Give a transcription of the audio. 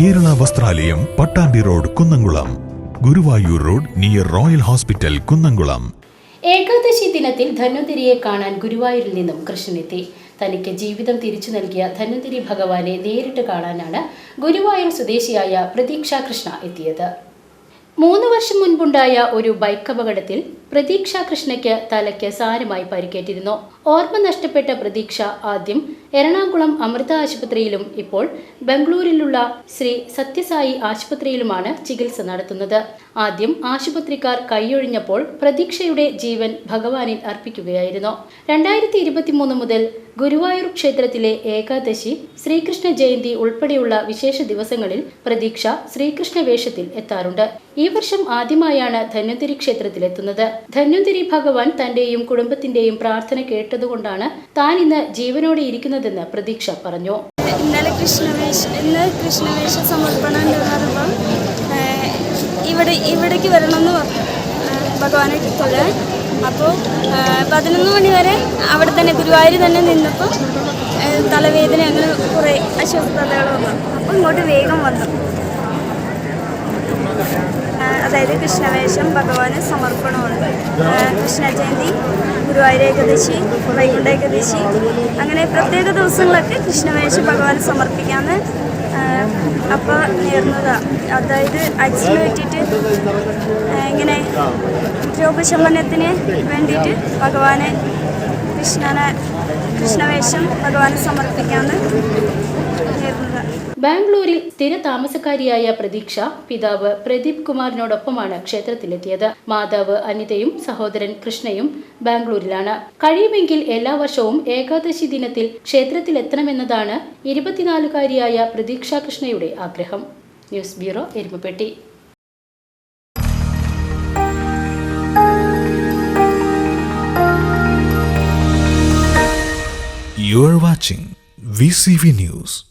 Kerala Vasthralayam Pattambi road Kunnamkulam. Guruvayur road near royal hospital Kunnamkulam. Ekadashi ദിനത്തിൽ ധന്വന്തിരിയെ കാണാൻ ഗുരുവായൂരിൽ നിന്നും കൃഷ്ണനെത്തി. തനിക്ക് ജീവിതം തിരിച്ചു നൽകിയ ധന്വന്തിരി ഭഗവാനെ നേരിട്ട് കാണാനാണ് ഗുരുവായൂർ സ്വദേശിയായ പ്രതീക്ഷ കൃഷ്ണ എത്തിയത്. മൂന്ന് വർഷം മുൻപുണ്ടായ ഒരു ബൈക്ക് അപകടത്തിൽ പ്രതീക്ഷ കൃഷ്ണയ്ക്ക് തലയ്ക്ക് സാരമായി പരിക്കേറ്റിരുന്നു. ഓർമ്മ നഷ്ടപ്പെട്ട പ്രതീക്ഷ ആദ്യം എറണാകുളം അമൃത ആശുപത്രിയിലും ഇപ്പോൾ ബംഗളൂരിലുള്ള ശ്രീ സത്യസായി ആശുപത്രിയിലുമാണ് ചികിത്സ നടത്തുന്നത്. ആദ്യം ആശുപത്രിക്കാർ കൈയൊഴിഞ്ഞപ്പോൾ പ്രതീക്ഷയുടെ ജീവൻ ഭഗവാനിൽ അർപ്പിക്കുകയായിരുന്നു. രണ്ടായിരത്തി ഇരുപത്തിമൂന്ന് മുതൽ ഗുരുവായൂർ ക്ഷേത്രത്തിലെ ഏകാദശി ശ്രീകൃഷ്ണ ജയന്തി ഉൾപ്പെടെയുള്ള വിശേഷ ദിവസങ്ങളിൽ പ്രതീക്ഷ ശ്രീകൃഷ്ണ വേഷത്തിൽ എത്താറുണ്ട്. ഈ വർഷം ആദ്യമായാണ് ധന്വന്തിരി ക്ഷേത്രത്തിലെത്തുന്നത്. ധന്വന്തിരി ഭഗവാൻ തന്റെയും കുടുംബത്തിന്റെയും പ്രാർത്ഥന കേട്ടതുകൊണ്ടാണ് താൻ ഇന്ന് ജീവനോടെ ഇരിക്കുന്നതെന്ന് പ്രതീക്ഷ പറഞ്ഞു. ഇന്നലെ കൃഷ്ണവേഷ ഇന്ന് കൃഷ്ണവേഷ സമർപ്പണം ഉണ്ടെന്ന് ഇവിടെ ഇവിടേക്ക് വരണമെന്ന് പറഞ്ഞു. ഭഗവാനെ തൊഴാൻ അപ്പോൾ പതിനൊന്ന് മണി വരെ അവിടെ തന്നെ ഗുരുവായൂർ തന്നെ നിന്നപ്പോൾ തലവേദന അങ്ങനെ കുറേ അസ്വസ്ഥതകൾ വന്നു. അപ്പോൾ ഇങ്ങോട്ട് വേഗം വന്നു. അതായത് കൃഷ്ണവേഷം ഭഗവാന് സമർപ്പണമാണ്. കൃഷ്ണ ജയന്തി ഗുരുവായൂർ ഏകദശി വൈകുണ്ഠ ഏകദശി അങ്ങനെ പ്രത്യേക ദിവസങ്ങളൊക്കെ കൃഷ്ണവേഷം ഭഗവാന് സമർപ്പിക്കാമെന്ന് അപ്പോൾ നേർന്നതാണ് അതായത് അച്ഛന് ഏഹ്, ഇങ്ങനെ രോഗശമനത്തിന് വേണ്ടിയിട്ട് ഭഗവാനെ കൃഷ്ണനെ കൃഷ്ണവേഷം ഭഗവാന് സമർപ്പിക്കാമെന്ന് ബാംഗ്ലൂരിൽ സ്ഥിര താമസക്കാരിയായ പ്രതീക്ഷ പിതാവ് പ്രദീപ് കുമാറിനോടൊപ്പമാണ് ക്ഷേത്രത്തിലെത്തിയത്. മാതാവ് അനിതയും സഹോദരൻ കൃഷ്ണയും ബാംഗ്ലൂരിലാണ്. കഴിയുമെങ്കിൽ എല്ലാ വർഷവും ഏകാദശി ദിനത്തിൽ ക്ഷേത്രത്തിലെത്തണമെന്നതാണ് ഇരുപത്തിനാലുകാരിയായ പ്രതീക്ഷ കൃഷ്ണയുടെ ആഗ്രഹം. News bureau Erumapetty. You are watching VCV News.